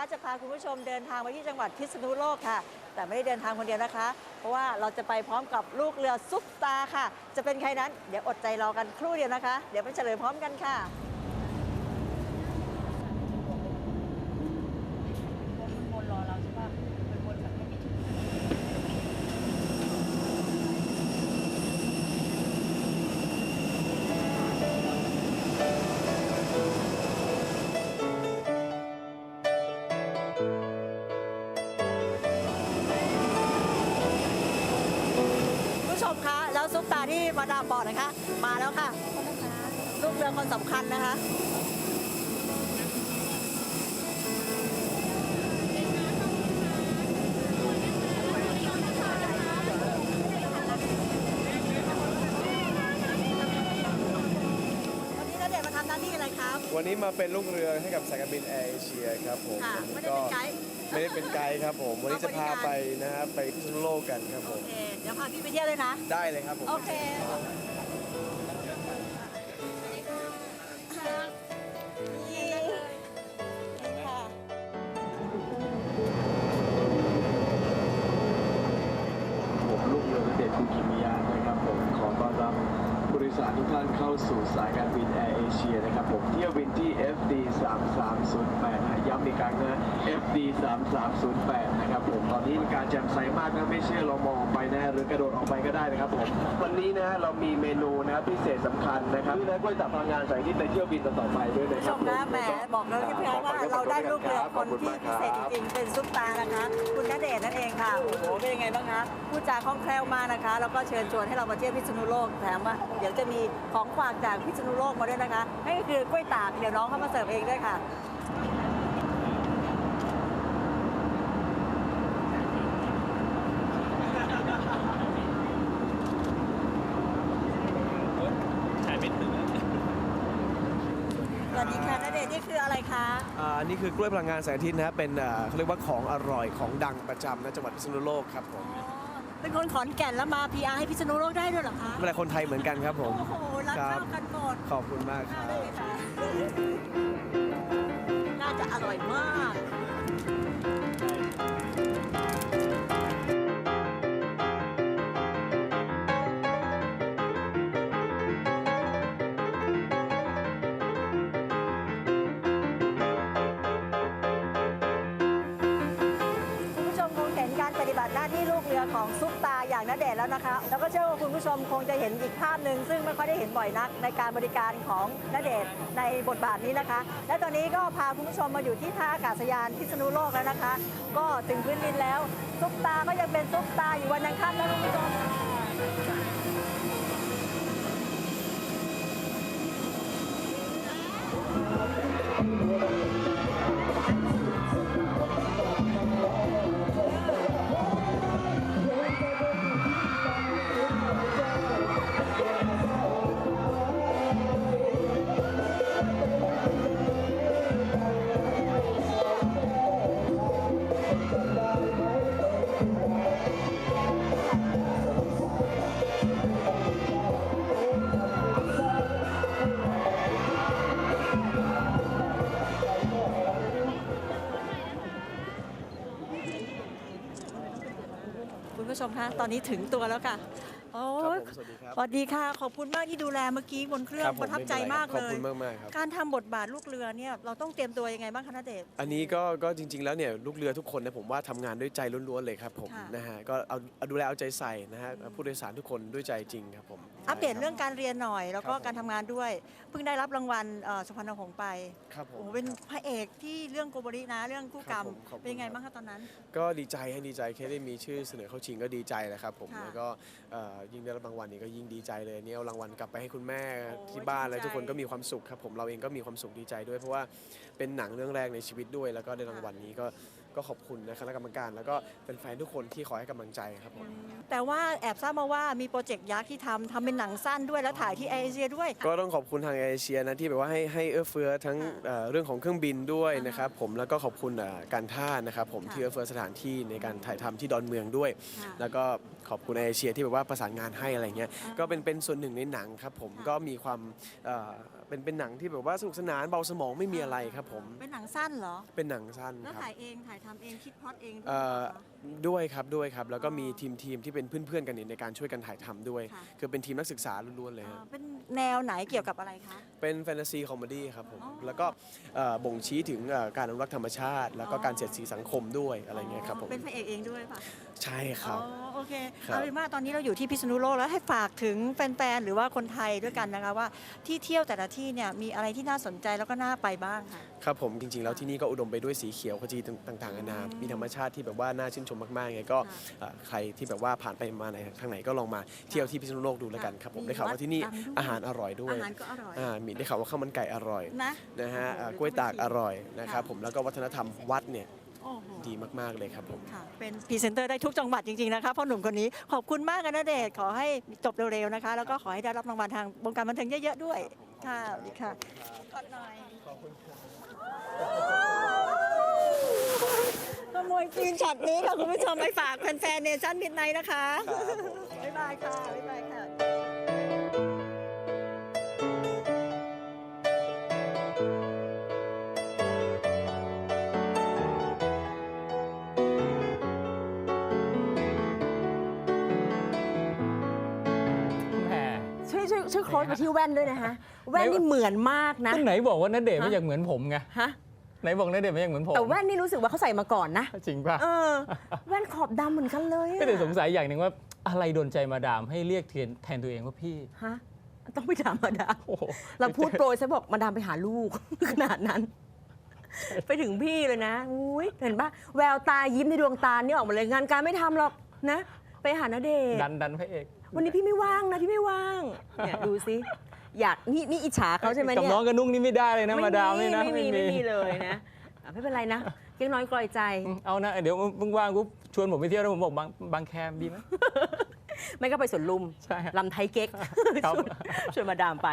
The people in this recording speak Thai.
ะจะพาคุณผู้ชมเดินทางไปที่จังหวัดพิษณุโลกค่ะ แต่ไม่ได้เดินทางคนเดียวนะคะ เพราะว่าเราจะไปพร้อมกับลูกเรือซุปตาค่ะ จะเป็นใครนั้น เดี๋ยวอดใจรอกันครู่เดียวนะคะ เดี๋ยวไปเฉลยพร้อมกันค่ะ มคะ แล้วซุปตาที่มาดามบอกนะคะ มาแล้วค่ะลูกเรือคนสำคัญนะคะวันนี้ณเดชน์มาทำหน้าที่อะไรครับวันนี้มาเป็นลูกเรือให้กับสายการบินแอร์เอเชียครับผมค่ะวันไม่นี้ได้เป็นไกด์ ไม่ได้เป็นไกด์ครับผม วันนี้จะพาไปนะฮะไปพิษณุโลกกันครับผโอม เค เดี๋ยวพาพี่ไปเที่ยวเลยนะ ได้เลยครับผม โอเคนี่ค่ะผมลูกเรือณเดชน์คุกิมิยะนะครับผมขอต้อนรับผู้โดยสารทุกท่านเข้าสู่สายการบินแอ ร์เอเชียนะครับผมเที่ยวบินที่ FD 3308นะย้ำอีกครั้งนะ FD 3308นะครับผมตอนนี้มีการแจ่มใสมากนะไม่เชื่อเรามองออกไปนะหรือกระโดดออกไปก็ได้นะครับผมวันนี้นะฮะเรามีเมนูนะครับพิเศษสำคัญนะครับนี่นะกล้วยตับพลังงานแสงอาทิตย์ในเที่ยวบินต่อๆไปด้วยนะคชรับมนะแหมบอกแล้วที่พี่ไอ้ว่าเราได้ลูกเรือคนที่พิเศษจริงๆ เป็นซุปตานะคะ คุณณเดชน์นั่นเองค่ะ โอ้โห เป็นยังไงบ้างคะพูดจาคล่องแคล่วมากนะคะ แล้วก็เชิญชวนให้เรามาเที่ยวพิษณุโลก แถมว่าเดี๋ยวจะมีของฝากจากพิษณุโลกมาด้วยนะคะนั่นก็คือกล้วยตากเดี๋ยวน้องเขามาเสิร์ฟเองด้วยค่ะสวัสดีค่ะณเดชน์นี่คืออะไรคะอ่านี่คือกล้วยพลังงานแสงอาทิตย์นะฮะเป็นอ่าเขาเรียกว่าของอร่อยของดังประจำนะจังหวัดพิษณุโลกครับผม อ๋อ เป็นคนขอนแก่นแล้วมา PR ให้พิษณุโลกได้ด้วยเหรอคะเมื่อไรคนไทยเหมือนกันครับผม โอ้โห รักครัเท่าบกันหมดขอบคุณมากครับได้ไหมคะน่าจะอร่อยมาก รือของซุปตาอย่างนาเดชแล้วนะคะ แล้วก็เชื่อว่าคุณผู้ชมคงจะเห็นอีกภาพหนึ่งซึ่งไม่ค่อยได้เห็นบ่อยนักในการบริการของนาเดชในบทบาทนี้นะคะ และตอนนี้ก็พาคุณผู้ชมมาอยู่ที่ท่าอากาศยานพิษณุโลกแล้วนะคะ ก็ถึงพื้นดินแล้วซุปตาก็ยังเป็นซุปตาอยู่วันนังค่ำนะคุณผู้ชม ผู้ชมคะตอนนี้ถึงตัวแล้วค่ะ โอ้ครับยผมสวัสดีครับ สวัสดีค่ะ ขอบคุณมากที่ดูแลเมื่อกี้บนเครื่อคงรับผมประทับใจมากขเลอบยคุณมากมากๆครับการทำบทบาทลูกเรือเนี่ยเราต้องเตรียมตัวยังไงบ้างคะณเดชน์อันนี้ก็ก็จริง ๆ แล้วเนี่ยลูกเรือทุกคนเนี่ยผมว่าทำงานด้วยใจล้วนๆเลยครับผมค่ะนะฮะก็เอาเอาดูแลเอาใจใส่นะฮะผู้โดยสารทุกคนด้วยใจจริงครับผมอัปเดตเรื่องการเรียนหน่อย แล้วก็ครับผมการทำงานด้วย เพิ่งได้รับรางวัลเอ่อสุพรรณหงส์ไปครับผโอ้มโหเป็นพระเอกที่เรื่องโกโบรินะเรื่องคู่กรรมครับผมขอบคุณเป็นยังไงบ้างคะตอนนั้น ก็ดีใจให้ดีใจแค่ได้มีชื่อเสนอเข้าชิงก็ดีใจแล้วครับผมค่ะแล้วก็เอ่อยิ่งได้รับรางวัลนี้ก็ยิ่งดีใจเลยเนี่ยเอารางวัลกลับไปให้คุณแม่โอ้ที่บ้านดีใจแล้วทุกคนก็มีความสุขครับผมเราเองก็มีความสุขดีใจด้วย เพราะว่าเป็นหนังเรื่องแรกในชีวิตด้วย แล้วก็ได้รางวัลนี้ก็ก็ขอบคุณนะคณะกรรมการ แล้วก็เป็นแฟนๆทุกคนที่คอยให้กำลังใจครับผม แต่ว่าแอบทราบมาว่ามีโปรเจกต์ยักษ์ที่ทำทำเป็นหนังสั้นด้วยแล้วถ่ายที่เอเชียด้วย ก็ต้องขอบคุณทางเอเชียนะที่แบบว่าให้ให้เอื้อเฟื้อทั้งค่ะเอ่อเรื่องของเครื่องบินด้วยอ่าฮะนะครับผมแล้วก็ขอบคุณเอ่อการท่านะครับผมค่ะที่เอื้อเฟื้อสถานที่ในการถ่ายทำที่ดอนเมืองด้วย ค่ะ แล้วก็ขอบคุณเอเชียที่แบบว่าประสานงานให้อะไรเงี้ยอ่าก็เป็นเป็นส่วนหนึ่งในหนังครับผมค่ะก็มีความเอ่อเป็นเป็นหนังที่แบบว่าสนุกสนานเบาสมองไม่มีอะไรครับผมเป็นหนังสั้นเหรอเป็นหนังสั้นแล้วครับ ถ่ายเองถ่ายทำเองคิดพล็อตเองด้วยเอ่อเหรอด้วยครับด้วยครับ แล้วก็มีทีมทีมที่เป็นเพื่อนๆกันเนี่ยในการช่วยกันถ่ายทำด้วย ค่ะ คือเป็นทีมนักศึกษาล้วนๆเลยเอ่ฮะอเป็น แนวไหนเกี่ยวกับอะไรคะ เป็นแฟนตาซีคอมเมดี้ครับผม อ๋อ แล้วก็เอ่อบ่งชี้ถึงเอ่อการอนุรักษ์ธรรมชาติ แล้วก็อ๋อการเสียดสีสังคมด้วยอะไรเงี้ยครับผมเป็นพระเอกเองด้วยป่ะใช่ครับ อ๋อโอเคครับ เอาเป็นว่าตอนนี้เราอยู่ที่พิษณุโลกแล้วให้ฝากถึงแฟนๆหรือว่าคนไทยด้วยกันนะคะว่าที่เที่ยวแต่ละที่เนี่ยมีอะไรที่น่าสนใจแล้วก็น่าไปบ้างค่ะ ครับผมจริงๆแล้วที่นี่ก็อุดมไปด้วยสีเขียวขจีต่างๆนานา มีธรรมชาติที่แบบว่าน่าชื่นชมมากๆไงก็ค่ะเอ่อใครที่แบบว่าผ่านไปมาไหนทางไหนก็ลองมาเที่ยวที่พิษณุโลกดูแล้วกันครับผมมีได้ข่าวว่าที่นี่วัดดังด้วยอาหารอร่อยด้วยอาหารก็อร่อย อ่ามีได้ข่าวว่าข้าวมันไก่อร่อยนะนะฮะโอ้โหอ่ากล้วยตากอร่อยนะครับค่ะผมแล้วก็วัฒนธรรมวัดเนี่ยโอ้โหดีมากๆเลยครับผม ค่ะ เป็นพรีเซนเตอร์ได้ทุกจังหวัดจริง ๆ นะคะพ่อหนุ่มคนนี้ขอบคุณมากนะเดชน์ขอให้จบเร็ว ๆ นะคะ แล้วก็ขอให้ได้รับรางวัลทางวงการบันเทิงเยอะ ๆ ด้วย ค่ะสวัสดีค่ะกอดหน่อยขโมยซีนช็อตนี้ค่ะ คุณผู้ชมไปฝากแฟนๆเนชั่นมิดไนท์นะคะ บ๊ายบายค่ะ บ๊ายบายค่ะ ช่วยช่วยช่วยโค้ดมาที่แว่นด้วยนะคะแว่นนี่เหมือนมากนะก็ไหนบอกว่าณเดชน์ไม่ฮะอยากเหมือนผมไงฮะไหนบอกณเดชน์ไม่อยากเหมือนผมแต่แว่นนี่รู้สึกว่าเขาใส่มาก่อนนะจริงป่ะเออแว่นขอบดำเหมือนกันเลยอะก็เลยสงสัยอย่างหนึ่งว่าอะไรโดนใจมาดามให้เรียกแทนแทนตัวเองว่าพี่ฮะต้องไปถามมาดามโอ้โหเราพูดโปรยซะบอกมาดามไปหาลูก ขนาดนั้น ไปถึงพี่เลยนะอุ้ยเห็นปะแววตายิ้มในดวงตานี่ออกมาเลยงานการไม่ทำหรอกนะ ไปหาณเดชน์ ดันดันพระเอก วันนี้พี่ไม่ว่างนะพี่ไม่ว่างเนี่ยดูสิอยากนี่นี่อิจฉาเขาใช่ไหมกับเนี่ยน้องกระนุ่งนี่ไม่ได้เลยนะมาดามนี่นะไม่มีไม่มีเลยนะอะไม่เป็นไรนะเยังน้อยกลอยใจอืมเอานะ เดี๋ยวมึงว่างกูชวนผมไปเที่ยวแล้วผมบอกบางบางแคมดีไหมไม่ก็ไปสวนลุมใช่ฮะลำไทยเก๊กครับชวนชวนมาดามไป